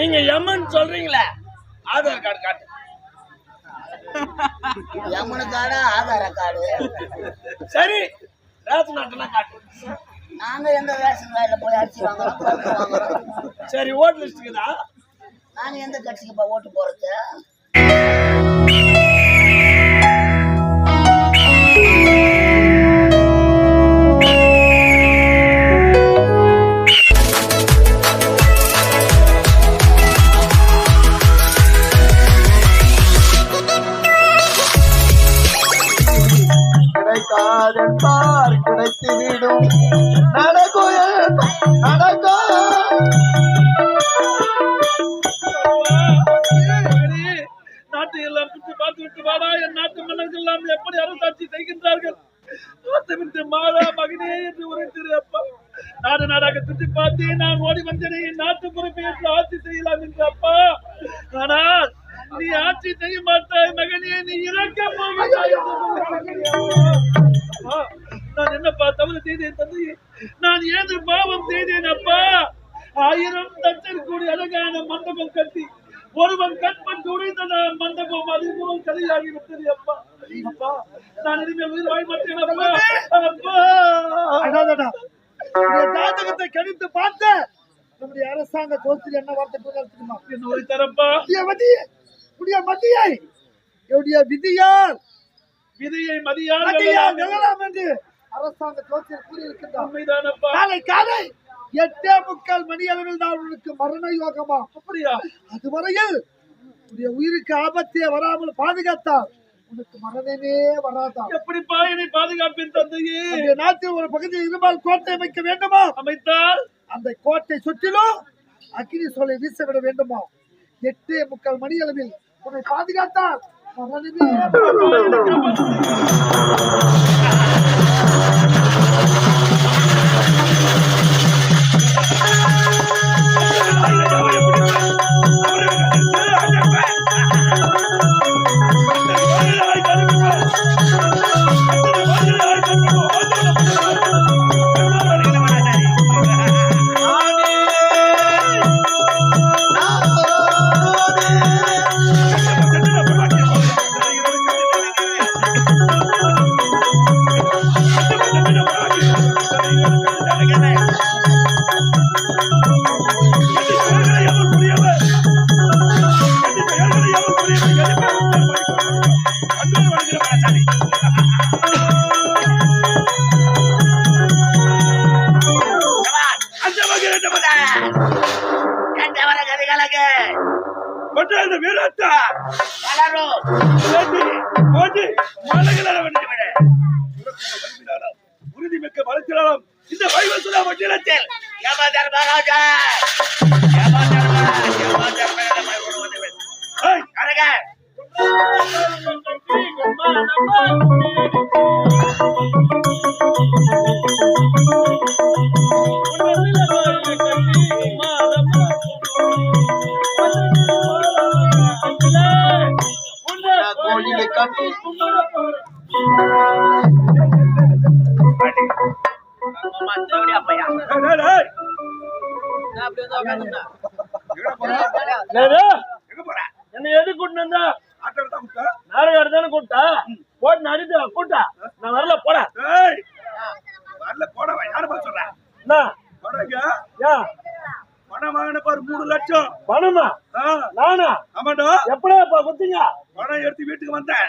நீங்க எம்மன் சொல்றீங்களே? ஆதார் கார்டு காட்டு. எம்மனு கார்டு ஆதார கார்டு. சரி ரேஷன் காட்டு. நாங்க எந்த ரேஷன் கடையில போய் அரிசி வாங்குறோம் சரி ஓட் லிஸ்ட்டுக்குதா நாங்க எந்த கட்சிக்கு இப்ப ஓட்டு போறது? கிடைத்து விடும் நடக்குயல் கதையாகி விட்டது அப்பா அப்பா நான் இனிமேல் உயிர் வாழ மாட்டேன் அப்பா ஜாதகத்தை கணித்து பார்த்த நம்முடைய அரசாங்க ஜோசியர் என்ன வார்த்தை தெரியுமா? என்ன ஒரு தரப்பா? மதிய புதிய மதியை. என்னுடைய விதியால் விதியை மதியால் மதியால் வெல்லலாம். என்று அரசாங்க ஜோசியர் கூறியிருக்கின்றார். உண்மைதானப்பா. நாளை காலை. எட்டே முக்கால் மணி அளவில் தான் உனக்கு மரண யோகமா? அப்படியா? அதுவரையில் உன்னுடைய உயிருக்கு ஆபத்தே வராமல் பாதுகாத்தால் உனக்கு மரணமே வராதா? எப்படிப்பா என்னை பாதுகாப்பின் தந்தையே? நாட்டில் ஒரு பகுதியில் இருபால் கோட்டை அமைக்க வேண்டுமா? அமைத்தால்? அந்த கோட்டை சுற்றிலும் அக்னி சோலை வீச விட வேண்டுமா? எட்டே முக்கால் மணி அளவில் உன்னை பாதுகாத்தால் மரணமே Thank you. ஏன் பணம்? வாங்கின பாரு மூணு லட்சம். பணமா? ஆ, நானா? ஆமாண்டா. எப்படியா இப்ப குத்திங்க பணம் எடுத்து வீட்டுக்கு வந்தேன்.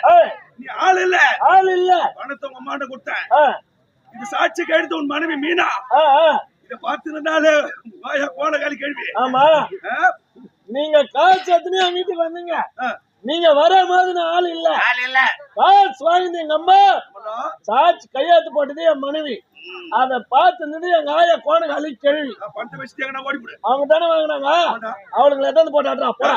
நீ ஆள் இல்ல. ஆள் இல்ல. பணத்தை உங்க அம்மாண்ட கொடுத்தேன். ஆ, இது சாட்சி கழுத்து உன் மனைவி மீனா. ஆ, ஆ, இத பார்த்திருந்தாலே வாயா கோல காலி கேள்வி. ஆமா. நீங்க காசு எத்தனையா வீட்டுக்கு வந்தீங்க. நீங்க வர மாதிரி ஆள் இல்ல. ஆள் இல்ல. காசு வாங்கினது எங்க அம்மா சாட்சி கையெழுத்து போட்டது என் மனைவி. அத பார்த்துருந்தது எங்க ஆயா கோணக்கு அழி கேள்வி. அவங்க தானே வாங்கினாங்க? அவளுங்களை எதாவது போட்டாடுறா போடா.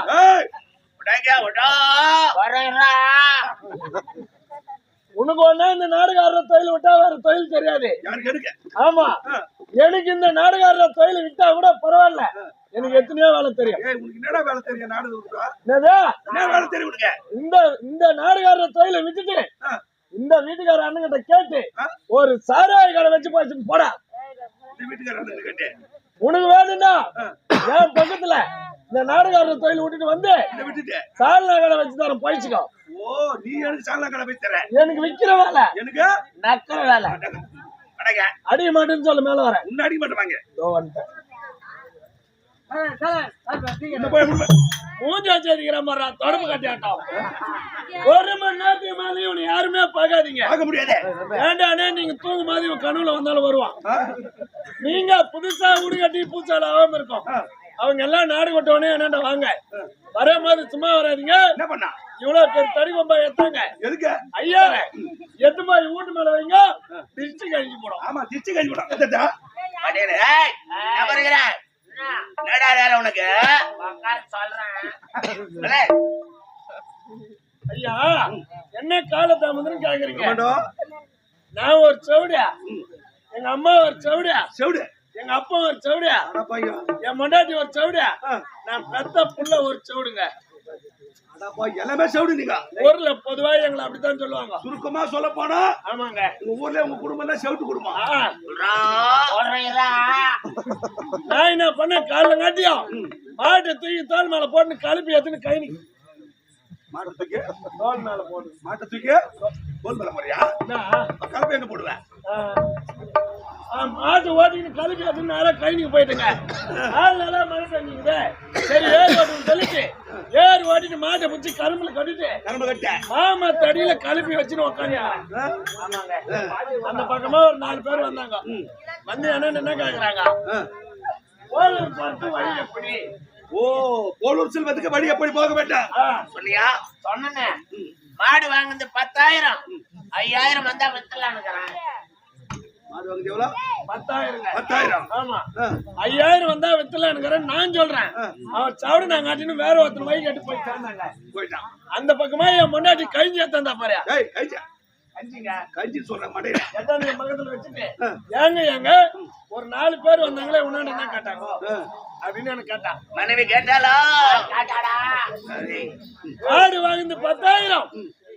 உனக்கு ஒண்ணா இந்த நாடகாரர தொழில் விட்டா வேற தொழில் தெரியாது. ஆமா. எனக்கு இந்த நாடகாரர தொழில் விட்டா கூட பரவாயில்ல. எனக்கு எத்தனையோ வேலை தெரியும். உனக்கு என்னடா வேலை தெரியும் நாடு? என்ன வேலை தெரியும் உனக்கு? இந்த இந்த நாடகாரர தொழிலை விட்டுட்டு இந்த வீட்டுக்கார அண்ணங்கிட்ட கேட்டு ஒரு சாராய கடை வச்சு போச்சு போடா. உனக்கு வேணும்னா என் பக்கத்துல இந்த நாடகாரர் தொழில் விட்டுட்டு வந்து சால்னா கடை வச்சு தரேன் போயிச்சுக்கோ ஓ நீ எனக்கு சாலா கடை தர எனக்கு விக்கிற வேலை. எனக்கு? நக்கிற வேலை. அடிய மாட்டேன்னு சொல்ல மேல வரேன் உன்னை அடிக்க மாட்டேவாங்க இதோ வந்துட்டேன். என்ன போய் உள்ள. மூஞ்சி வச்சு அடிக்கிற மாதிரி தொடர்பு கட்டியாட்டம் ஒரு மணி நேரத்துக்கு மேலேயும் உன்னை யாருமே பார்க்காதீங்க. பார்க்க முடியாதே. வேண்டானே நீங்க தூங்கும் கனவுல வந்தாலும் வருவான்? நீங்க புதுசா வீடு கட்டி பூச்சால ஆகாம இருக்கும். அவங்க எல்லாம் நாடு கொட்டவனே என்னண்ட வாங்க. வர மாதிரி சும்மா வராதீங்க. என்ன பண்ணா? இவ்வளவு பேர் தடி கொம்பா எத்தாங்க எதுக்கு? ஐயாயிரம் எட்டு மாதிரி வீட்டு மேல வைங்க? திருச்சி கழிஞ்சு போடும். ஆமா திருச்சி கஞ்சி போடா என்னடா உனக்கு? சொல்றேன். ஐயா என்ன காலத்தாமதுன்னு கேக்குறீங்க? நான் ஒரு செவடியா எங்க அம்மா ஒரு செவடியா செவிடு. எங்க அப்பா ஒரு செவடியா என் மொண்டாட்டி ஒரு செவடியா ஆ. நான் பெத்த புள்ள ஒரு செவடுங்க. எல்லாமே செவிடு நீங்க. ஊர்ல பொதுவா எங்களை அப்படித்தான் சொல்லுவாங்க. சுருக்கமா சொல்ல போனா ஆமாங்க. உங்க ஊர்ல உங்க குடும்பம் எல்லாம் செவிட்டு குடும்பம் நான் என்ன பண்ண காலைல காட்டியும் மாட்டை தூக்கி தோல் மேல போட்டு கழுப்பி எடுத்துன்னு கை மாட்டை தூக்கி? தோல் மேல போடு. மாட்டை தூக்கி? போல் பண்ண போறியா என்ன? கலப்பை எங்க போடுவேன் மாட்டு ஓட்டின்னு கழுப்பி எடுத்துன்னு நேரா கைனிக்கு போயிட்டுங்க. ஆள் நல்லா மழை பெஞ்சுக்குது. சரி ஏர் ஓட்டுன்னு சொல்லிட்டு ஏர் ஓட்டிட்டு மாட்டை பிடிச்சி கரும்புல கட்டிட்டு கரும்பு கட்ட. மாமா தடியில கழுப்பி வச்சுன்னு உட்காந்து ஆமாங்க. அந்த பக்கமா ஒரு நாலு பேர் வந்தாங்க. வந்து என்ன என்ன கேக்குறாங்க? கோயிலுக்கு போறது வழி எப்படி? ஓ போலூர் செல்வத்துக்கு வழி எப்படி போக வேண்டாம்? சொன்னியா? சொன்னேனே. மாடு வாங்குனது பத்தாயிரம். ஐயாயிரம் வந்தா வித்தலான்னுக்கிறேன் மாடு வாங்குது பத்தாயிரங்க. பத்தாயிரம். ஆமா. ஐயாயிரம் வந்தா வித்தலான்னுக்கிறேன் நான் சொல்றேன். அவன் சவடு நாங்க காட்டின்னு வேற ஒருத்தர் வை கட்டு போய் சேர்ந்தாங்க போயிட்டான். அந்த பக்கமா என் முன்னாடி கழிஞ்சு ஏத்தந்தா பாரு. கஞ்சி சொல்ற மாட்டேன் பக்கத்துல வச்சுட்டு? ஏங்க ஏங்க ஒரு நாலு பேர் வந்தாங்களே உன்னாண்ட என்ன கேட்டாங்க? அப்படின்னு எனக்கு கேட்டான். மனைவி கேட்டாடா ஆடு வாங்குது பத்தாயிரம்.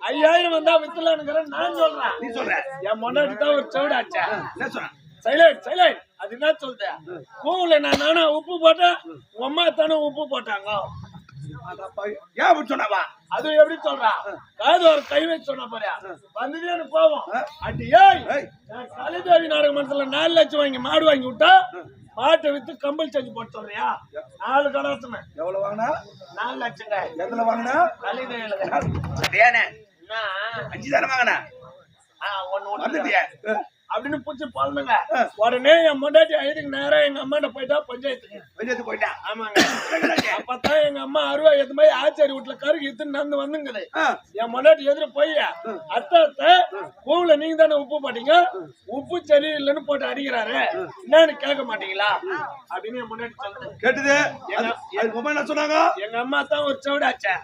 ஐயாயிரம் வந்தா வித்தலான்னுக்கிறேன் நான் சொல்றேன். நீ சொல்ற. என் முன்னாடி தான் ஒரு சவுடாச்சா என்ன சொல்ற? சைலண்ட் சைலண்ட் அது என்ன சொல்ற? கூவுல நான் நானா உப்பு போட்டேன் உங்க அம்மா தானே உப்பு போட்டாங்க. ஏன் சொன்னவா அது எப்படி சொல்றா? காது ஒரு கை வச்சு சொன்ன பாரு. வந்ததே எனக்கு போவோம். அடி ஏய் கலிதேவி நாடக மன்றத்துல நாலு லட்சம் வாங்கி மாடு வாங்கி விட்டா மாட்டை வித்து கம்பல் செஞ்சு போட்டு சொல்றியா? நாலு கடத்துமே எவ்வளவு வாங்கினா? நாலு லட்சங்க. எதுல வாங்கினா? கலிதேவில தேனே என்ன அஞ்சு தானே வாங்கினா ஒண்ணு ஒண்ணு. வந்துட்டியா? அப்படின்னு பூச்சி பாருங்க உடனே என் முன்னாடி ஐதுக்கு நேரம் எங்க அம்மாட்ட போயிட்டா பஞ்சாயத்துக்கு. வெளியே போயிட்டான் ஆமாங்க. அப்பதான் எங்க அம்மா அருவா எது மாதிரி ஆச்சாரி வீட்டுல கருக்கு இத்து நடந்து வந்துங்குது. என் முன்னாடி எதிர போய் அத்தை அத்தை பூவுல நீங்க தானே உப்பு போட்டீங்க? உப்பு சரியில்லைன்னு போட்டு அடிக்கிறாரு. என்னன்னு கேட்க மாட்டீங்களா? அப்படின்னு என் முன்னாடி சொல்லுது. கேட்டுது? அதுக்கு அம்மா என்ன சொன்னாங்க? எங்க அம்மா தான் ஒரு சவுடாச்சா.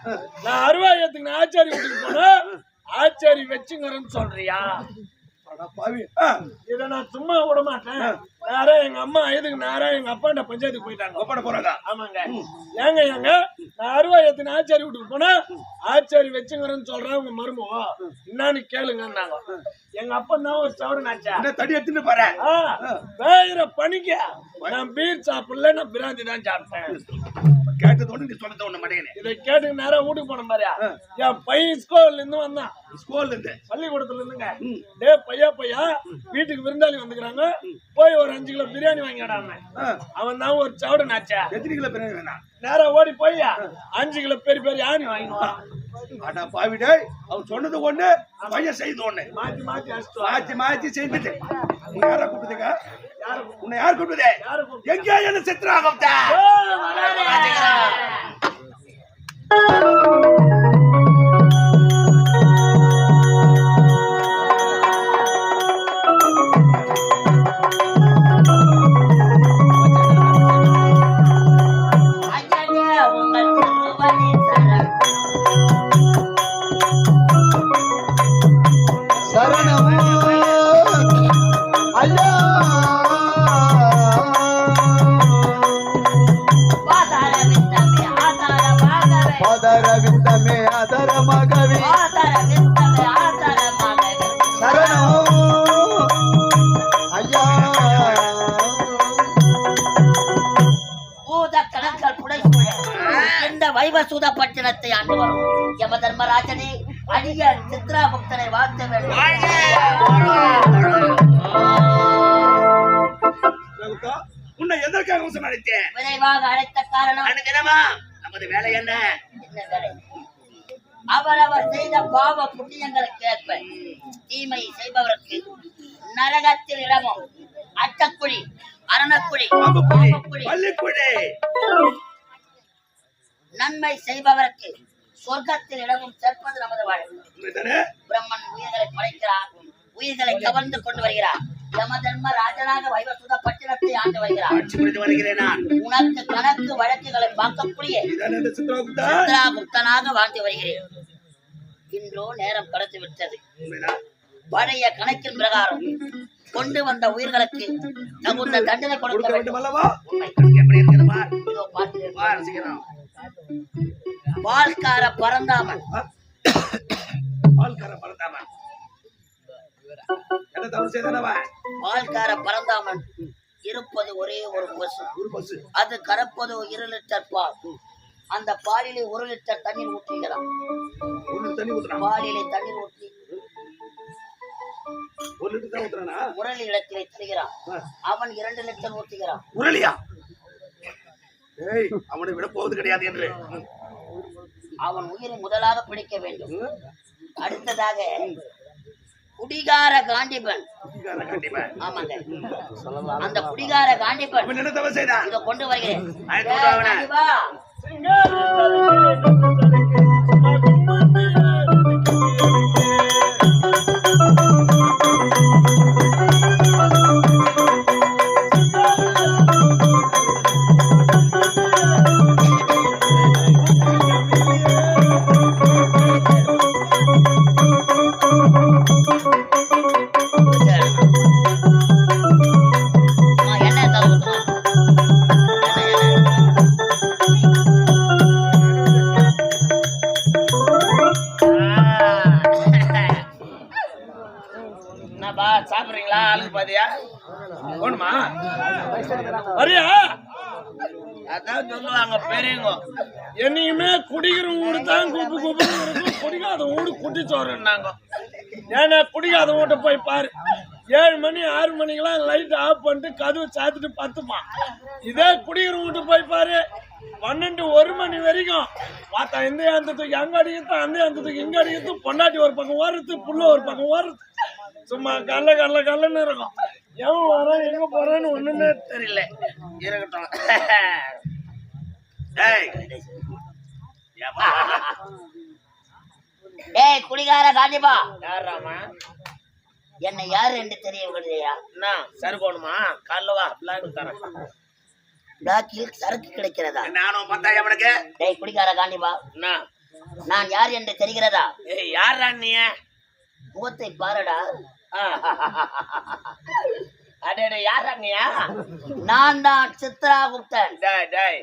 நான் அருவா ஏத்துக்கு ஆச்சாரி வீட்டுக்கு போனா ஆச்சாரி வச்சுங்கிறேன்னு சொல்றியா? இதை நான் சும்மா விட மாட்டேன் எங்க அம்மா இதுக்கு நேரா எங்க அப்பாண்ட பஞ்சாயத்துக்கு போயிட்டாங்க. ஒப்பட போறாங்க. ஆமாங்க. ஏங்க ஏங்க நான் அருவா எத்தனை ஆச்சாரி வீட்டுக்கு போனா ஆச்சாரி வச்சுங்கிறேன்னு சொல்றேன் உங்க மருமவோ என்னன்னு கேளுங்கன்னாங்க. எங்க அப்பா தான் ஒரு சவரன் ஆச்சா? தடி எடுத்துட்டு பாரு. ஆ, வேகிற பணிக்க. நான் பீர் சாப்பிடல நான் பிராந்தி தான் சாப்பிட்டேன். கேட்டது ஒண்ணு நீ சொன்னது ஒண்ணு மாட்டேங்க இதை கேட்டு நேரம் வீட்டுக்கு போன மாதிரியா? என் பையன் ஸ்கூல்ல இருந்து வந்தான். ஸ்கூல்ல இருந்து பள்ளிக்கூடத்துல இருந்துங்க டே பையா பையா வீட்டுக்கு விருந்தாளி வந்துக்கிறாங்க. போய் ஒரு அஞ்சு கிலோ பிரியாணி வாங்கிடாம. அவன் தான் ஒரு சவடன் ஆச்சா எத்தனை கிலோ பிரியாணி நேரா ஓடி போய் அஞ்சு கிலோ பெரிய பெரிய ஆணி வாங்கிடுவான் டேய் அவர் சொன்னது ஒண்ணு பையன் செய்தது ஒண்ணு. மாத்தி மாத்தி. மாத்தி மாத்தி செஞ்சுட்டு யாரா கூப்பிட்டுங்க உன்னை யார் கூப்பிடுதே? எங்க என்ன செத்துறாங்க வைவசூத பட்டினத்தை ஆண்டு வரும் யம தர்மராஜனே அடிய சித்ரா புக்தனை வாழ்த்த வேண்டும் உன்னை எதற்காக அவசரம் அழைத்தேன் விரைவாக அழைத்த காரணம் அனுதினமா நமது வேலை என்ன என்ன வேலை? அவரவர் செய்த பாவ புண்ணியங்களுக்கு ஏற்ப தீமை செய்பவருக்கு நரகத்தில் இடமும் அட்டக்குழி அரணக்குழி. பள்ளிக்குழி. நன்மை செய்பவருக்கு சொர்க்கத்தில் இடமும் சேர்ப்பது நமது வாழ்க்கை உண்மைதானே? பிரம்மன் உயிர்களை படைக்கிறார். உயிர்களை கவர்ந்து கொண்டு வருகிறார். யம தர்ம ராஜனாக வைவசுத பட்டினத்தை ஆண்டு வருகிறார். உனக்கு கணக்கு வழக்குகளை பார்க்கக்கூடிய இதானே இந்த சித்ரகுப்தா? சந்திராகுப்தனாக வாழ்ந்து வருகிறேன். இன்றோ நேரம் கடந்து விட்டது. பழைய கணக்கின் பிரகாரம் கொண்டு வந்த உயிர்களுக்கு தகுந்த தண்டனை கொடுக்க வேண்டும். அல்லவா எப்படி இருக்கிறது பால்கார பரந்தாமன். ஆள்கார பரந்தாமன். என்ன தவறு செய்தனவா? பால்கார பரந்தாமன் இருப்பது ஒரே ஒரு பசு ஒரு அது கறப்பது இரு லிட்டர் பால். அந்த பாலிலே ஒரு லிட்டர் தண்ணீர் ஊற்றுகிறான். ஒரு தண்ணி பாலிலே தண்ணீர் ஊற்றி ஒரு லிட்டர் தான் ஊத்துறானா? முரளி இடத்திலே தருகிறான். அவன் இரண்டு லிட்டர் ஊற்றுகிறான் முரளியா ஏய் அவனை விட போவது கிடையாது என்று. அவன் உயிரை முதலாக பிடிக்க வேண்டும். அடுத்ததாக குடிகார காண்டிபன் ஆமாங்க. அந்த குடிகார காண்டிபன் இத கொண்டு வருகிறேன். காண்டிபா, தான் குப்பு குப்பு குடிக்காத வீடு குட்டிச்சோறுன்னாங்க. ஏன்னா குடிக்காத வீட்டை போய் பாரு. ஏழு மணி ஆறு மணிக்கெல்லாம் லைட் ஆஃப் பண்ணிட்டு கதவு சாத்திட்டு பத்துப்பான். இதே குடிக்கிற வீட்டு போய் பாரு. பன்னெண்டு ஒரு மணி வரைக்கும். பார்த்தா இந்த அந்தத்துக்கு அங்க அடிக்கிறது அந்த அந்தத்துக்கு இங்க அடிக்கிறது பொண்டாட்டி ஒரு பக்கம் ஓடுறது புள்ள ஒரு பக்கம் ஓடுறது. சும்மா கல்ல கல்ல கல்லன்னு இருக்கும். எவன் வரான் எங்க போறான்னு ஒண்ணுமே தெரியல. இருக்கட்டும். ஏய். டேய் குடிகார காண்டிபா யாராமா என்னை யாரு என்று தெரியவில்லையா என்ன சருகோணுமா காலைல வா பிளான் தரேன். பிளாக்கில் சரக்கு கிடைக்கிறதா? நானும் பத்தாய் அவனுக்கு டேய் குடிகார காண்டிபா என்ன நான் யார் என்று தெரிகிறதா? ஏய் யாரா நீ? முகத்தை பாருடா. அடே யாரா நீ? நான் தான் சித்ரா குப்தன். டேய் டேய்.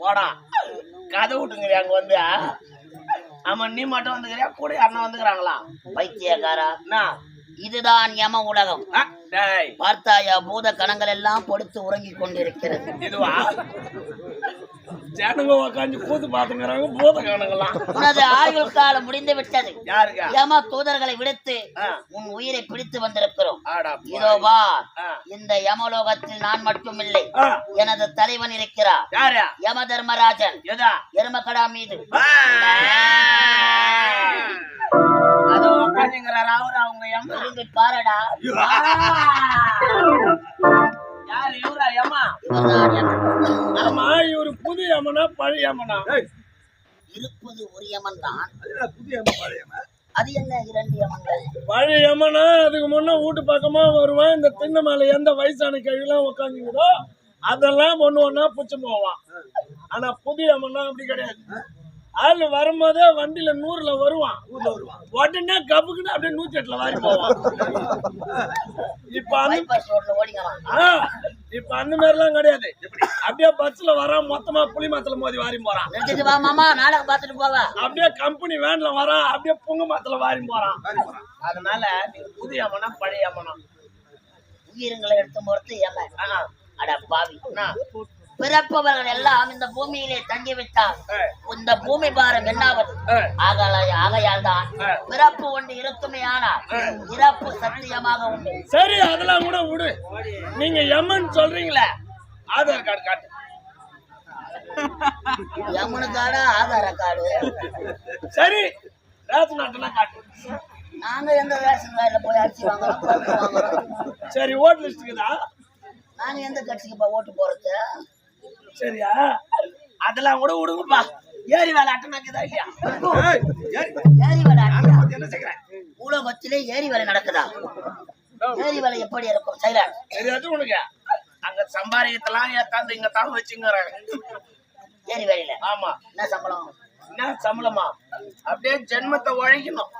போடா கதை விட்டுங்கிறியா அங்க வந்து ஆமா நீ மட்டும் வந்துக்கிறியா? கூட யாருன்னா வந்துக்கிறாங்களா? பைத்தியக்காரா? இதுதான் யம உலகம். பார்த்தாயா பூத கணங்கள் எல்லாம் படுத்து உறங்கிக் கொண்டிருக்கிறது. இதுவா? ஜனங்க உக்காந்து கூத்து பாத்துக்கிறாங்க பூத காணுங்களாம் உனது ஆயுள் காலம் முடிந்து விட்டது. யம தூதர்களை விடுத்து. உன் உயிரை பிடித்து வந்திருக்கிறோம். இதோ வா. இந்த யமலோகத்தில் நான் மட்டும் இல்லை. எனது தலைவன் இருக்கிறார். யம தர்மராஜன். எருமக்கடா மீது. பாரடா. யாரு இவரா யமன். ஆமா இவரு புது யமனா பழைய யமனா? இருப்பது ஒரு தான். அம்மா பழையம்மா? அது என்ன இரண்டு யமன்கள்? பழைய அதுக்கு முன்ன வீட்டு பக்கமா வருவான். இந்த திண்ணை மேல எந்த வயசான கழிவுலாம் உட்காந்துக்குதோ அதெல்லாம் ஒண்ணு ஒண்ணா புச்சு போவான். ஆனா புதிய யமனா அப்படி கிடையாது. ஆளு வரும்போதே வண்டியில நூறுல வருவான். உடனே கப்புக்குன்னு அப்படியே நூத்தி எட்டுல வாரி போவான். இப்ப இப்ப அந்த மாதிரி எல்லாம் கிடையாது. அப்படியே பஸ்ல வரான் மொத்தமா புளி மரத்துல மோதி வாரி போறான். நாடகம் பார்த்துட்டு போவா. அப்படியே கம்பெனி வேன்ல வரான் அப்படியே புங்க மரத்துல வாரி போறான். அதனால நீ புதிய அம்மனா பழைய அம்மனா. உயிரங்களை எடுத்து பொறுத்து யமன் ஆ, அட பாவி? பிறப்பவர்கள் எல்லாம் இந்த பூமியிலே தங்கிவிட்டார். இந்த பூமி பாரம் என்னாவது? ஆகல ஆகையால் தான் பிறப்பு ஒன்று இருக்குமே ஆனால் இறப்பு சத்தியமாக உண்டு. சரி அதெல்லாம் கூட விடு. நீங்க எம்மன் சொல்றீங்களே ஆதார் கார்டு காட்டு. யமுனுக்காடு ஆதார கார்டு. சரி ரேஷன் அட்டெல்லாம் காட்டு. நாங்க எந்த ரேஷன் கார்டுல போய் அரிசி வாங்குறோம் சரி ஓட் லிஸ்ட்டுக்குதா நாங்க எந்த கட்சிக்கு ஓட்டு போறது? சரியா? அதெல்லாம் கூட விடுங்கப்பா ஏரி வேலை அட்டனாக்குதா இல்லையா ஏரி வேலை? என்ன செய்கிறேன் உலகத்திலே ஏரி வேலை நடக்குதா? ஏரி வேலை எப்படி இருக்கும்? சைலண்ட் தெரியாது உனக்கு. அங்க சம்பாதிக்கத்தெல்லாம் ஏத்தாந்து இங்க தான் வச்சுங்கிறாங்க ஏரி வேலையில. ஆமா. என்ன சம்பளம்? என்ன சம்பளமா? அப்படியே ஜென்மத்தை உழைக்கணும்.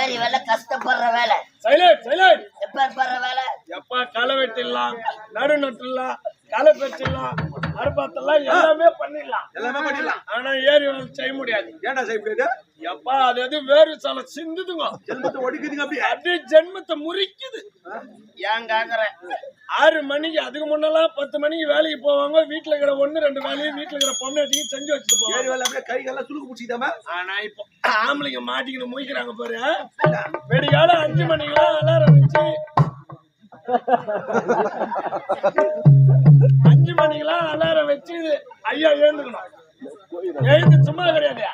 ஏரி வேலை கஷ்டப்படுற வேலை. சைலண்ட் சைலண்ட் எப்ப படுற வேலை? எப்ப களை வெட்டிடலாம் நடு நட்டுலாம் களை பெற்றிடலாம் அறுபாத்தெல்லாம் எல்லாமே பண்ணிடலாம். எல்லாமே பண்ணிடலாம். ஆனா வேலை செய்ய முடியாது. ஏன்டா செய்ய முடியாது? எப்பா அது எது வேறு சில சிந்துதுங்க. ஜென்மத்தை ஒடிக்குதுங்க அப்படியே. அப்படியே ஜென்மத்தை முறிக்குது. ஏன் கேக்குறேன்? ஆறு மணிக்கு அதுக்கு முன்னெல்லாம் பத்து மணிக்கு வேலைக்கு போவாங்க. வீட்டுல இருக்கிற ஒண்ணு ரெண்டு வேலையும் வீட்டுல இருக்கிற பொண்ணாட்டியும் செஞ்சு வச்சுட்டு போவாங்க. வேலை அப்படியே கை கால சுருக்கு பிடிச்சிதாம ஆனா இப்போ ஆம்பளைங்க மாட்டிக்கின்னு முழிக்கிறாங்க பாரு. வெடிகால அஞ்சு மணிக்கெல்லாம் அலாரம் வச்சு அஞ்சு மணிக்கெல்லாம் அலாரம் வச்சு ஐயா எழுந்துக்கணும். எழுந்து சும்மா கிடையாது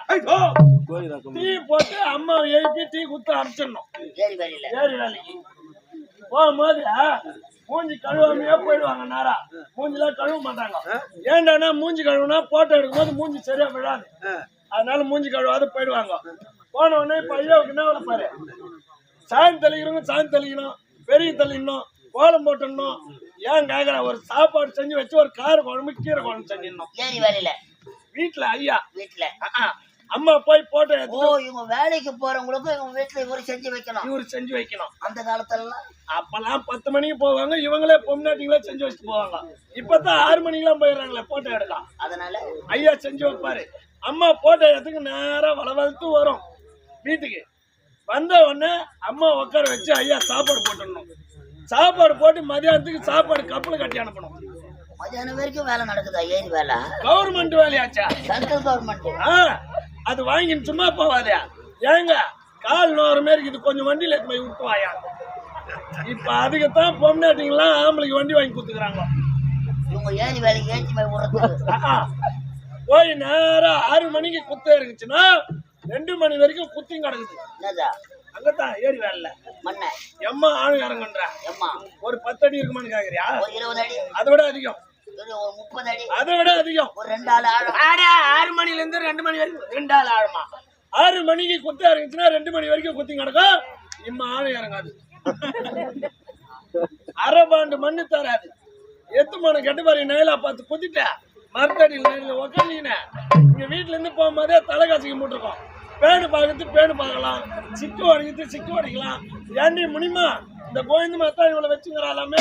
டீ போட்டு அம்மா எழுப்பி டீ குத்து அரைச்சிடணும் ஏறி வேலைக்கு போகும்போது மூஞ்சி கழுவாமையே போயிடுவாங்க நேரா. மூஞ்சிலாம் கழுவ மாட்டாங்க. ஏன்டானா மூஞ்சி கழுவுனா போட்டோ எடுக்கும்போது மூஞ்சி சரியா விழாது. அதனால மூஞ்சி கழுவாது போயிடுவாங்க. போன உடனே இப்ப ஐயாவுக்கு என்ன வேலை பாரு? சாயம் தெளிக்கிறவங்க சாயம் தெளிக்கணும் பெரிய தெளிக்கணும். கோலம் போட்டுடணும். ஏன் கேக்குற? ஒரு சாப்பாடு செஞ்சு வச்சு ஒரு கார குழம்பு கீரை குழம்பு செஞ்சிடணும். ஏரி வேலையில? வீட்டுல ஐயா. வீட்டுல அம்மா போய் போட்டோ ஓ இவங்க வேலைக்கு போறவங்களுக்கும் இவங்க வீட்டுல இவரு செஞ்சு வைக்கணும். இவரு செஞ்சு வைக்கணும். அந்த காலத்துல அப்பெல்லாம் பத்து மணிக்கு போவாங்க இவங்களே பொம்னாட்டிங்களே செஞ்சு வச்சுட்டு போவாங்க. இப்பதான் ஆறு மணிக்கெல்லாம் போயிடுறாங்களே போட்டோ எடுக்கலாம் அதனால? ஐயா செஞ்சு வைப்பாரு. அம்மா போட்டோ எடுத்துக்கு நேரா வளவளத்து வரும். வீட்டுக்கு. வந்த உடனே அம்மா உட்கார வச்சு ஐயா சாப்பாடு போட்டுடணும். சாப்பாடு போட்டு மதியானத்துக்கு சாப்பாடு கப்பல் கட்டி அனுப்பணும். மதியானம் வரைக்கும் வேலை நடக்குதா? ஏரி வேலை? கவர்மெண்ட் வேலையாச்சா? சென்ட்ரல் கவர்மெண்ட் ஆ அது வாங்கின்னு சும்மா போவாதே. ஏங்க கால் நோற மாரி இது கொஞ்சம் வண்டியில எடுத்து போய் விட்டுவாயா இப்ப அதுக்குத்தான் பொம்னாட்டிங்களாம் ஆம்பளைக்கு வண்டி வாங்கி கொடுத்துக்கிறாங்க. இவங்க ஏரி வேலைக்கு ஏற்றி போய் விடுறதுக்கு ஆஹா. போய் நேரா ஆறு மணிக்கு குத்த இருந்துச்சுன்னா ரெண்டு மணி வரைக்கும் குத்தியும் கிடக்குது. அங்கதான் ஏறி வேலை மண்ணை. எம்மா ஆணு இறங்குன்ற எம்மா. ஒரு பத்து அடி இருக்குமான்னு கேக்குறியா? ஒரு இருபது அடி. அதை விட அதிகம். ஒரு ஒரு முப்பது அடி. அதை விட அதிகம். ஒரு ரெண்டு ஆள் ஆழம் ஆடா ஆறு மணில இருந்து ரெண்டு மணி வரைக்கும் ரெண்டு ஆள் ஆழமா ஆறு மணிக்கு குத்த இறங்குச்சுன்னா ரெண்டு மணி வரைக்கும் குத்தி கிடக்கும். இம்மா ஆணு இறங்காது. அரை பாண்டு மண்ணு தராது. எத்து மணம் கெட்டு பாரு நயலா பார்த்து குத்திட்ட. மரத்தடியில் உக்காந்தீங்கன்னு இங்க வீட்டுல இருந்து போகும்போதே தலை காசிக்க போட்டிருக்கோம் பேடு பார்க்கறது பேடு பார்க்கலாம். சிக்கு உடைக்கிறது சிக்கு உடைக்கலாம் ஏண்டி முடியுமா இந்த கோவிந்த மாத்தா இவளை வச்சுங்கிறாலாமே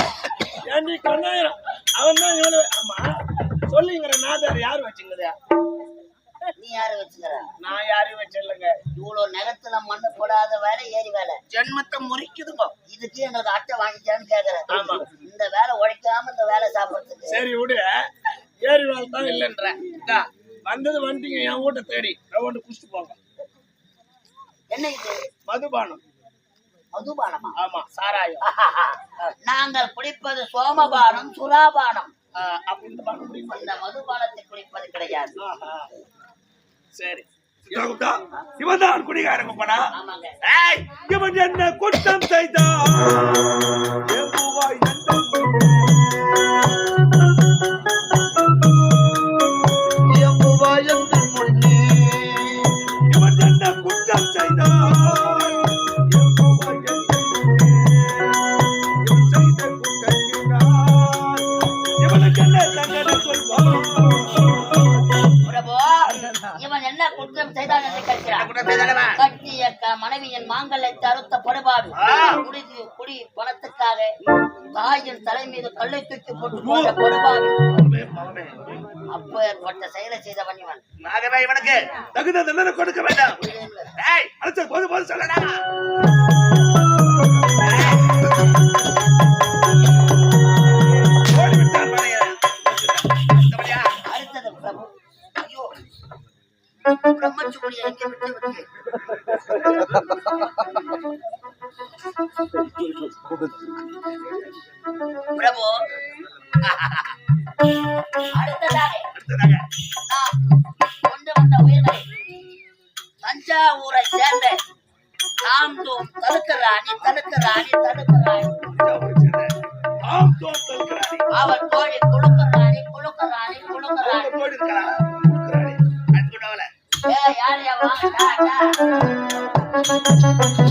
ஏண்டி கண்ணாயிரம் அவன் தான் இவளை ஆமா. சொல்லிங்கிற நாதார் யார் வச்சுங்கிறதா நீ யாரு வச்சுக்கிற நான் யாரையும் வச்சிடலங்க இவ்வளவு நிலத்துல மண்ணு போடாத வேலை ஏரி வேலை. ஜென்மத்தை முறிக்குதுங்க. இதுக்கு எங்களுக்கு அட்டை வாங்கிக்கான்னு கேக்குறேன். ஆமா. இந்த வேலை உழைக்காம இந்த வேலை சாப்பிடுறதுக்கு. சரி விடு. ஏறி வேலை தான் இல்லைன்றேன் இந்தா, வந்தது வந்துட்டீங்க என் வீட்டை தேடி. நான் ஒன்று குடிச்சிட்டு போங்க. என்ன இது? மதுபானம். மதுபானமா? ஆமா சாராயம். நாங்கள் குடிப்பது சோமபானம் சுறாபானம். இந்த மதுபானத்தை குடிப்பது கிடையாது. சரி. இவன் தான் குடிகாரங்க போனா இவன் என்ன குற்றம் செய்தான்? இருக்கிறானே. அன்புள்ளவளே. ஏ யார் யா.